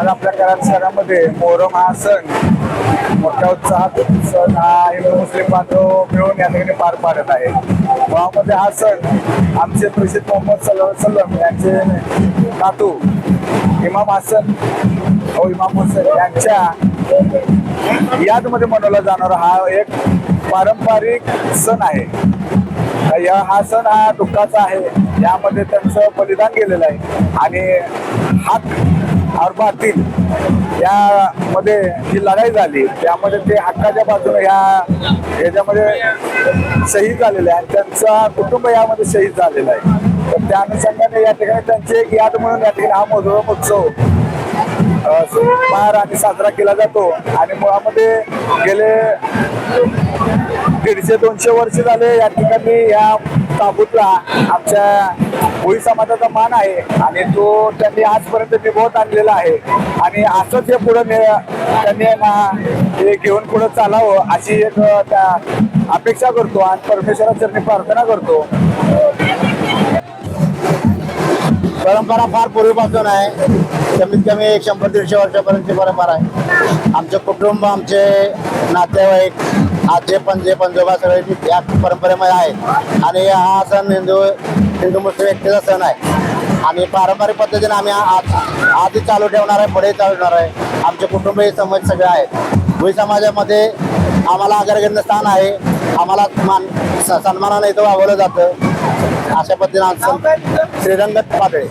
आज आपल्या कराड शहरामध्ये मोहरम हा सण मोठ्या उत्साहात सण हा हिंदू मुस्लिम बांधव मिळून या ठिकाणी पार पाडत आहे. गावामध्ये हा सण आमचे प्रसिद्ध मोहम्मद सल्लम सल्लम यांचे नातू इमाम हसन व इमाम हुसेन यांच्या यादमध्ये मनवला जाणारा हा एक पारंपरिक सण आहे. या हा सण हा दुःखाचा आहे. यामध्ये त्यांचं बलिदान गेलेलं आहे. आणि हात और बातील यामध्ये जी लढाई झाली त्यामध्ये ते हक्काच्या बाजूने ह्या याच्यामध्ये शहीद झालेले आहे आणि त्यांचा कुटुंब यामध्ये शहीद झालेला आहे. तर त्या अनुषंगाने या ठिकाणी त्यांची एक याद म्हणून या ठिकाणी हा मधुरम उत्सव आणि साजरा केला जातो. आणि मुळामध्ये गेले दीडशे दोनशे वर्ष झाले या ठिकाणी या ताबूतला आमच्या भोई समाजाचा मान आहे. आणि तो त्यांनी आजपर्यंत निभवत आणलेला आहे. आणि असंच हे पुढे त्यांनी ना हे घेऊन पुढे चालावं अशी एक त्या अपेक्षा करतो आणि परमेश्वराचरणी प्रार्थना करतो. परंपरा फार पूर्वीपासून आहे. कमीत कमी एक शंभर दीडशे वर्षापर्यंतची परंपरा आहे. आमचे कुटुंब आमचे नातेवाईक आजे पंजे पंजोबा सगळे या परंपरेमध्ये आहेत. आणि हा सण हिंदू हिंदू मुस्लिम एकतेचा सण आहे. आणि पारंपरिक पद्धतीने आम्ही आज आधी चालू ठेवणार आहे पुढे चालू ठेवणार आहे. आमचे कुटुंब हे समज सगळे आहेत. भुई समाजामध्ये आम्हाला अग्रगण्य स्थान आहे. आम्हाला मान स- सन्मानाने इथं वागवलं जातं. अशा पद्धतीने श्रीरंगत पातळी.